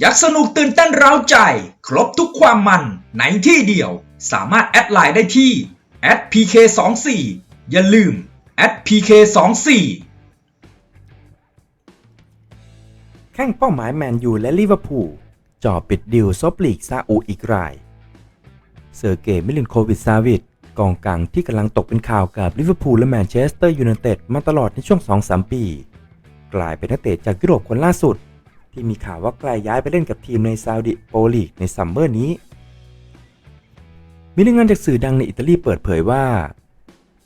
อยากสนุกตื่นเต้นเร้าใจ ครบทุกความมันในที่เดียว สามารถแอดไลน์ได้ที่ @pk24 อย่าลืม @pk24 แข่งเป้าหมายแมนยูและลิเวอร์พูลจ่อปิดดิวซบลีกซาอุอีกราย เซอร์เกย์มิลินโควิชซาวิดกองกลางที่กำลังตกเป็นข่าวกับลิเวอร์พูลและแมนเชสเตอร์ยูไนเต็ดมาตลอดในช่วง 2-3 ปี กลายเป็นนักเตะจากยุโรปคนล่าสุด ที่มีข่าวว่าใกล้ย้ายไปเล่นกับทีมในซาอุดิโปรลีกในซัมเมอร์นี้ มีรายงานจากสื่อดังในอิตาลีเปิดเผยว่า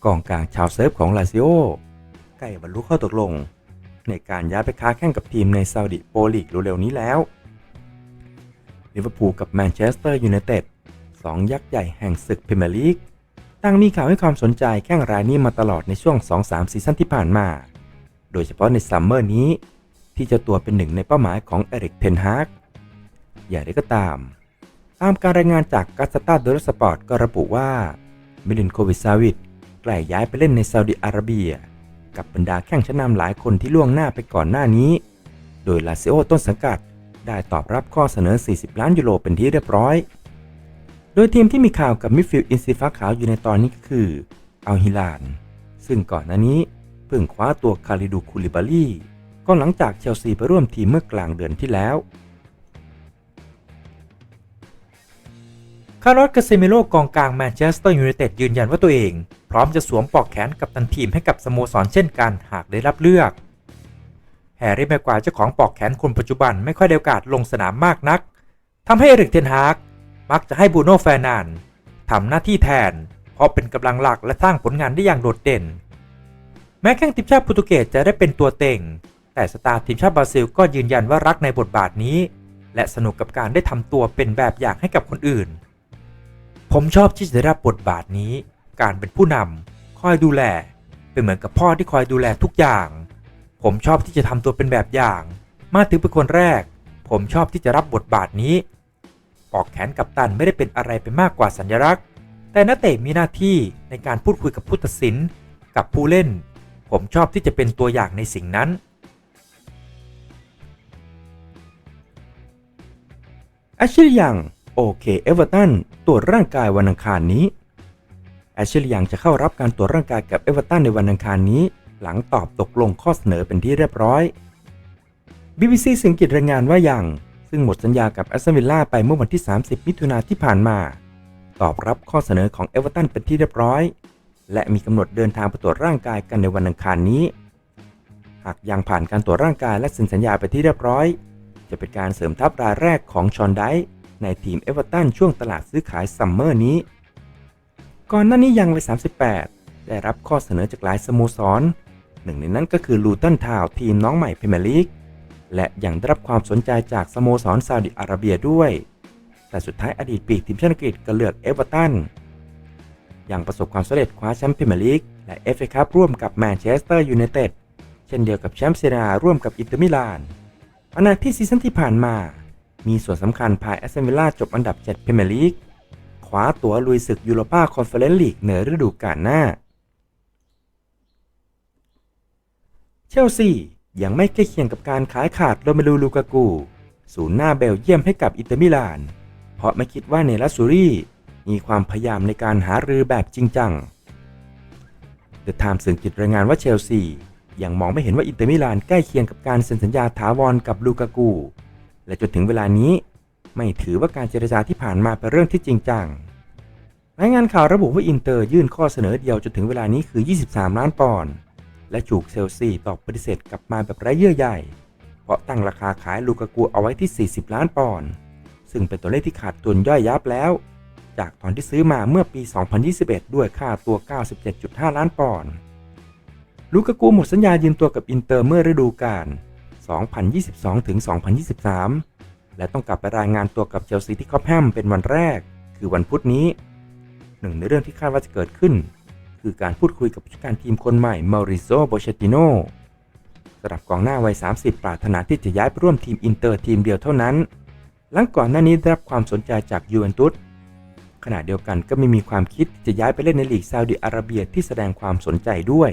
กองกลางชาวเซิร์ฟของลาซิโอใกล้บรรลุข้อตกลง ในการย้ายไปค้าแข่งกับทีมในซาอุดิโปรลีกเร็วๆนี้แล้วลิเวอร์พูลกับแมนเชสเตอร์ยูไนเต็ดสองยักษ์ใหญ่แห่งศึกพรีเมียร์ลีกต่างมีข่าวให้ความสนใจแข้งรายนี้มาตลอดในช่วง 2-3 ซีซั่นที่ผ่านมา โดยเฉพาะในซัมเมอร์นี้ ที่จะตัวเป็นหนึ่งในเป้าหมายของเอริกเทนฮากอย่างไรก็ตาม ตามการรายงานจากกัสตาโดลสปอร์ตก็ระบุว่ามิลินโควิซาวิดใกล้ย้ายไปเล่นในซาอุดิอาระเบีย กับบรรดาแข้งชั้นนำหลายคนที่ล่วงหน้าไปก่อนหน้านี้ โดยลาซิโอต้นสังกัดได้ตอบรับข้อเสนอ 40 ล้านยูโรเป็นที่เรียบร้อย โดยทีมที่มีข่าวกับมิดฟิลด์อินซีฟ้าขาวอยู่ในตอนนี้ก็คืออัลฮิลาน ซึ่งก่อนหน้านี้เพิ่งคว้าตัวคาริดูคูลิบาลี ก็หลังจากเชลซีไปร่วมทีมเมื่อกลางเดือนที่แล้ว คาร์ลอสกาเซเมโลกองกลางแมนเชสเตอร์ยูไนเต็ดยืนยันว่าตัวเอง พร้อมจะสวมปลอกแขนกับตันทีมให้กับสโมสรเช่นกันหากได้รับเลือก แฮร์รี่แม็กควายเจ้าของปลอกแขนคนปัจจุบันไม่ค่อยได้โอกาสลงสนามมากนักทำให้เอริกเทนฮากมักจะให้บูโน่แฟร์นานทำหน้าที่แทน เพราะเป็นกำลังหลักและสร้างผลงานได้อย่างโดดเด่น แม้แข้งทีมชาติโปรตุเกสจะได้เป็นตัวเต็ง แต่สตาร์ทีมชาติบราซิลก็ยืนยันว่ารักในบทบาทนี้ และสนุกกับการได้ทำตัวเป็นแบบอย่างให้กับคนอื่น ผมชอบที่จะได้รับบทบาทนี้ การเป็นผู้นำคอยดูแล เป็นเหมือนกับพ่อที่คอยดูแลทุกอย่าง ผมชอบที่จะทำตัวเป็นแบบอย่าง มาถึงเป็นคนแรก ผมชอบที่จะรับบทบาทนี้ ปอกแขนกับตันไม่ได้เป็นอะไรไปมากกว่าสัญลักษณ์ แต่นักเตะมีหน้าที่ในการพูดคุยกับผู้ตัดสิน กับผู้เล่น ผมชอบที่จะเป็นตัวอย่างในสิ่งนั้น แอชลียังโอเคเอเวอร์ตันตรวจร่างกายวันอังคารนี้แอชลียังจะเข้ารับการตรวจร่างกายกับเอเวอร์ตันในวันอังคารนี้ หลังตอบตกลงข้อเสนอเป็นที่เรียบร้อย BBC สิงกิตรายงานว่ายังซึ่งหมดสัญญากับแอสตันวิลล่าไปเมื่อวันที่ 30 มิถุนายนที่ผ่านมา ตอบรับข้อเสนอของเอเวอร์ตันเป็นที่เรียบร้อย และมีกำหนดเดินทางไปตรวจร่างกายกันในวันอังคารนี้ หากยังผ่านการตรวจร่างกายและเซ็นสัญญาไปที่เรียบร้อย จะเป็นการเสริมทัพรายแรกของชอนไดในทีมเอเวอร์ตันช่วงตลาดซื้อขายซัมเมอร์นี้ ก่อนหน้านี้ยังวัย 38 ได้รับข้อเสนอจากหลายสโมสร หนึ่งในนั้นก็คือลูตันทาวทีมน้องใหม่พรีเมียร์ลีก และยังได้รับความสนใจจากสโมสรซาอุดิอาระเบียด้วย แต่สุดท้ายอดีตปีกทีมชาติอังกฤษก็เลือกเอเวอร์ตันยังประสบความสำเร็จคว้าแชมป์พรีเมียร์ลีกและเอฟเอคัพร่วมกับแมนเชสเตอร์ยูไนเต็ด เช่นเดียวกับแชมป์เซเรียร่วมกับอินเตอร์มิลาน ขณะที่ซีซั่นที่ผ่านมา มีส่วนสำคัญพายแอสตันวิลล่าจบอันดับ 7 พรีเมียร์ลีกคว้าตั๋วลุยศึกยูโรปาคอนเฟอเรนซ์ลีกในฤดูกาลหน้า เชลซียังไม่ใกล้เคียงกับการขายขาดโรเมลูลูกากูศูนย์หน้าเบลเยียมให้กับอินเตอร์มิลาน เพราะไม่คิดว่าเนลัสซูรี่มีความพยายามในการหารือแบบจริงจังเดอะไทม์สื่อกิจรายงานว่าเชลซี ยังมองไม่เห็นว่าอินเตอร์มิลานใกล้เคียงกับการเซ็นสัญญาถาวรกับลูกากู และจนถึงเวลานี้ ไม่ถือว่าการเจรจาที่ผ่านมาเป็นเรื่องที่จริงจังรายงานข่าวระบุว่าอินเตอร์ยื่นข้อเสนอเดียวจนถึงเวลานี้คือ 23 ล้านปอนด์และถูกเชลซีตอบปฏิเสธกลับมาแบบไร้เยื่อใยเพราะตั้งราคาขายลูกากูเอาไว้ที่ 40 ล้านปอนด์ซึ่งเป็นตัวเลขที่ขาดทุนย่อยยับแล้ว จากตอนที่ซื้อมาเมื่อปี 2021 ด้วยค่าตัว 97.5 ล้านปอนด์ ลูกากูหมดสัญญายืมตัวกับอินเตอร์เมื่อฤดูกาล 2022ถึง2023 และต้องกลับไปรายงานตัวกับเชลซีที่คอปแฮมเป็นวันแรก คือวันพุธนี้ หนึ่งในเรื่องที่คาดว่าจะเกิดขึ้น คือการพูดคุยกับผู้จัดการทีมคนใหม่มาริโซโบเชติโนสำหรับกองหน้าวัย 30 ปรารถนาที่จะย้ายไปร่วมทีมอินเตอร์ทีมเดียวเท่านั้น หลังก่อนหน้านี้ได้รับความสนใจจากยูเวนตุสขณะเดียวกันก็ไม่มีความคิดที่จะย้ายไปเล่นในลีกซาอุดิอาระเบียที่แสดงความสนใจด้วย